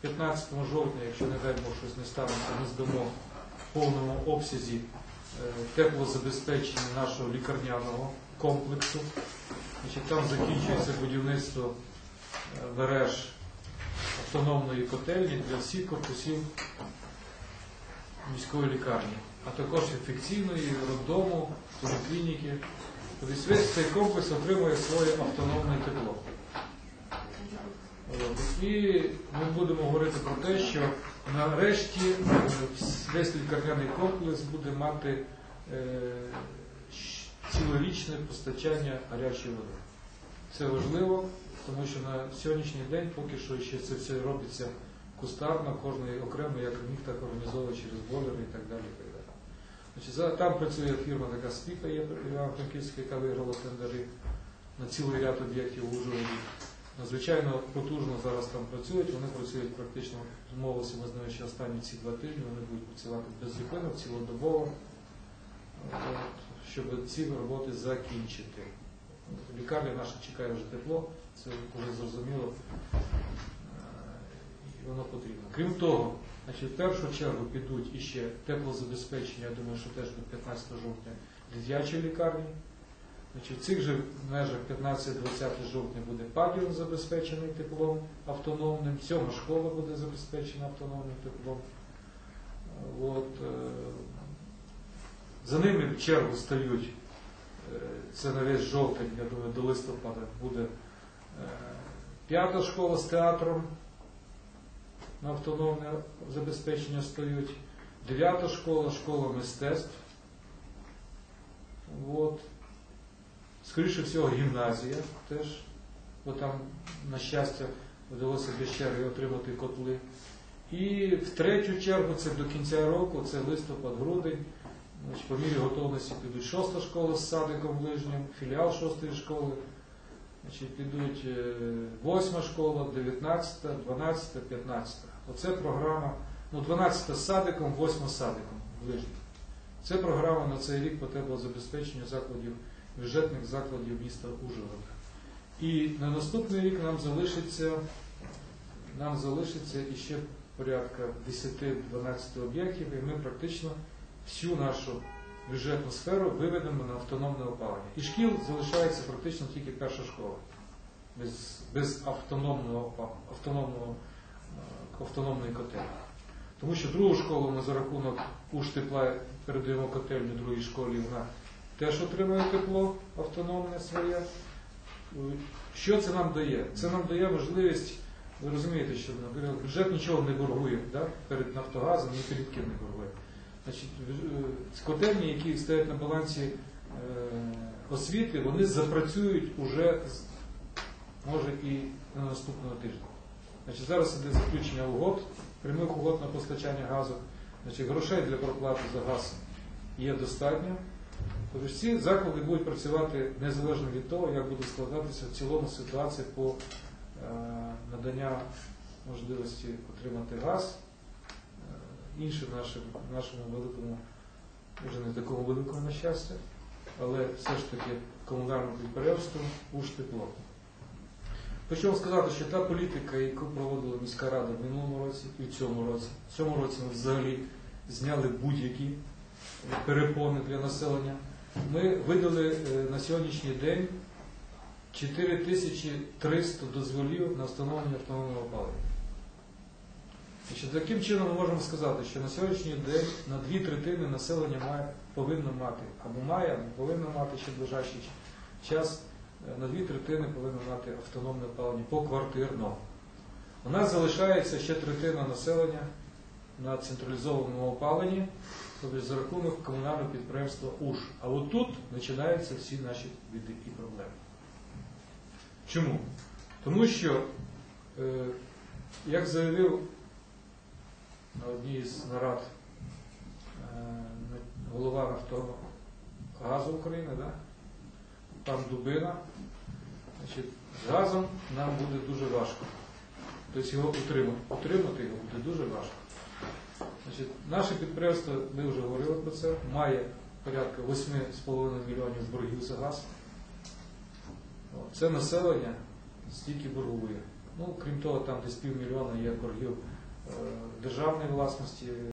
15 жовтня, якщо не дай Бог щось не станеться, ми здамо в повному обсязі е, теплозабезпечення нашого лікарняного комплексу. Там закінчується будівництво е, мереж автономної котельні для всіх корпусів міської лікарні, а також інфекційної, роддому, поліклініки. Тобто весь цей комплекс отримує своє автономне тепло. І ми будемо говорити про те, що нарешті е, весь лікарняний комплекс буде мати е, цілорічне постачання гарячої води. Це важливо, тому що на сьогоднішній день поки що ще це все робиться кустарно, кожний окремо, як міг так організовує через бойлери і так далі. І там працює фірма така Спіка, є Івано-Франківська, яка виграла тендери на цілий ряд об'єктів у Ужгороді. Надзвичайно потужно зараз там працюють, вони працюють практично, змовилися ми з ними ще останні ці два тижні, вони будуть працювати беззупинно, цілодобово, от, щоб ці роботи закінчити. Лікарня наша чекає вже тепло, це вже зрозуміло, е, і воно потрібно. Крім того, значить, в першу чергу підуть іще теплозабезпечення, я думаю, що теж до 15 жовтня дитячі лікарні. Значить, в цих же межах 15-20 жовтня буде павільйон забезпечений теплом автономним, сьома школа буде забезпечена автономним теплом. От, е, за ними в чергу стають, е, це на весь жовтень, я думаю, до листопада буде е, п'ята школа з театром на автономне забезпечення стають, дев'ята школа, школа мистецтв. От. Скоріше всього, гімназія теж, бо там, на щастя, вдалося без черги отримати котли. І в третю чергу, це до кінця року, це листопад-грудень, по мірі готовності підуть шоста школа з садиком ближнім, філіал шостої школи, значить, підуть е, восьма школа, 19, 12, 15. Оце програма, ну 12 з садиком, 8 з садиком ближнім. Це програма на цей рік по теплозабезпеченню закладів бюджетних закладів міста Ужгорода. І на наступний рік нам залишиться, нам залишиться іще порядка 10-12 об'єктів, і ми практично всю нашу бюджетну сферу виведемо на автономне опалення. І шкіл залишається практично тільки перша школа, без, без автономного, автономного, е, автономної котельні. Тому що другу школу ми за рахунок уж тепла передаємо котельню другій школі, вона теж отримує тепло автономне своє. Що це нам дає? Це нам дає можливість, ви розумієте, що наприклад, бюджет нічого не боргує да? перед Нафтогазом, ні перед ким не боргує. Значить, е, котельні, які стоять на балансі е, освіти, вони запрацюють уже може і на наступного тижня. Значить, зараз іде заключення угод, прямих угод на постачання газу. Значить, грошей для проплати за газ є достатньо. Тобто ці заклади будуть працювати незалежно від того, як буде складатися в цілому ситуація по е, надання можливості отримати газ. Е, Іншим нашим, нашому великому, вже не такому великому на щастя, але все ж таки комунальному підприємству уж тепло. Хочу вам сказати, що та політика, яку проводила міська рада в минулому році і в цьому році, в цьому році ми взагалі зняли будь-які перепони для населення. Ми видали е, на сьогоднішній день 4300 дозволів на встановлення автономного опалення. Значить, таким чином ми можемо сказати, що на сьогоднішній день на дві третини населення має, повинно мати, або має, або повинно мати ще ближайший час, е, на дві третини повинно мати автономне опалення поквартирно. У нас залишається ще третина населення на централізованому опаленні, тобто за рахунок комунального підприємства УЖ. А от тут починаються всі наші біди і проблеми. Чому? Тому що, е, як заявив на одній з нарад е, голова Нафтогазу України, да? пан Дубина, значить, з газом нам буде дуже важко. Тобто його утримати, утримати його буде дуже важко. Значить, наше підприємство, ми вже говорили про це, має порядка 8,5 мільйонів боргів за газ. Це населення стільки боргує. Ну, крім того, там десь півмільйона є боргів е, державної власності